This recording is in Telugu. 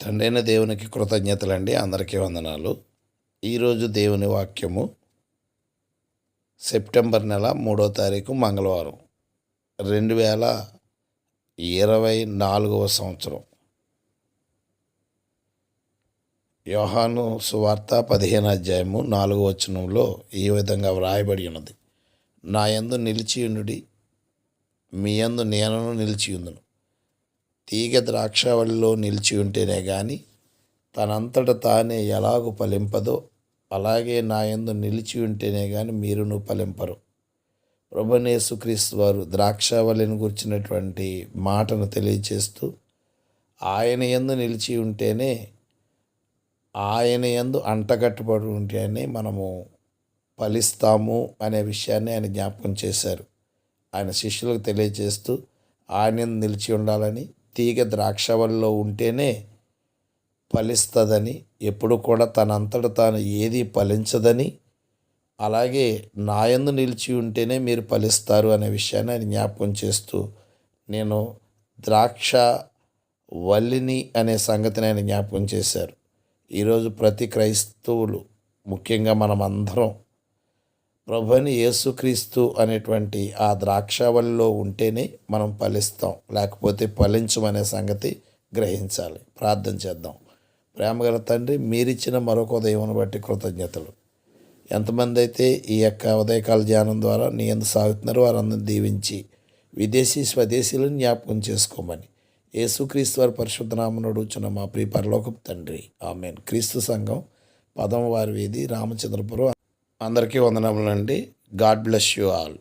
తండ్రైన దేవునికి కృతజ్ఞతలండి. అందరికీ వందనాలు. ఈరోజు దేవుని వాక్యము సెప్టెంబర్ నెల మూడో తారీఖు మంగళవారం రెండు వేల ఇరవై నాలుగవ సంవత్సరం. యోహాను సువార్త పదిహేను అధ్యాయము నాలుగో వచనంలో ఈ విధంగా వ్రాయబడి ఉన్నది. నా యందు నిలిచియుండుడి మీ యందు నేనను నిలిచియుందును తీగ ద్రాక్షావళిలో నిలిచి ఉంటేనే కానీ తనంతట తానే ఎలాగు ఫలింపదో అలాగే నా యందు నిలిచి ఉంటేనే కానీ మీరును ఫలింపరు. ప్రభనేసుక్రీస్తు వారు ద్రాక్షావళిని గుర్చినటువంటి మాటను తెలియచేస్తూ ఆయన ఎందు నిలిచి ఉంటేనే ఆయన ఎందు అంటగట్టుబడి ఉంటేనే మనము ఫలిస్తాము అనే విషయాన్ని ఆయన జ్ఞాపకం చేశారు. ఆయన శిష్యులకు తెలియజేస్తూ ఆయన నిలిచి ఉండాలని తీగ ద్రాక్షవల్లో ఉంటేనే ఫలిస్తుందని ఎప్పుడు కూడా తనంతట తాను ఏది ఫలించదని అలాగే నాయందు నిలిచి ఉంటేనే మీరు ఫలిస్తారు అనే విషయాన్ని ఆయన జ్ఞాపకం చేస్తూ నేను ద్రాక్ష వల్లిని అనే సంగతిని ఆయన జ్ఞాపకం చేశారు. ఈరోజు ప్రతి క్రైస్తవులు ముఖ్యంగా మనం అందరం ప్రభుని యేసుక్రీస్తు అనేటువంటి ఆ ద్రాక్షవల్లిలో ఉంటేనే మనం ఫలిస్తాం. లేకపోతే ఫలించమనే సంగతి గ్రహించాలి. ప్రార్థన చేద్దాం. ప్రేమగల తండ్రి మీరిచ్చిన మరొక ఉదయం బట్టి కృతజ్ఞతలు. ఎంతమంది అయితే ఈ యొక్క ఉదయకాల ధ్యానం ద్వారా నీ ఎంత సాగుతున్నారో వారందరిని దీవించి విదేశీ స్వదేశీలను జ్ఞాపకం చేసుకోమని యేసుక్రీస్తు వారి పరిశుద్ధనామను అడుగుచున్న మా ప్రియ పరలోకపు తండ్రి. ఆమెన్. క్రీస్తు సంఘం పదమవారి వీధి రామచంద్రపురం అందరికీ వందనములండి. God bless you all.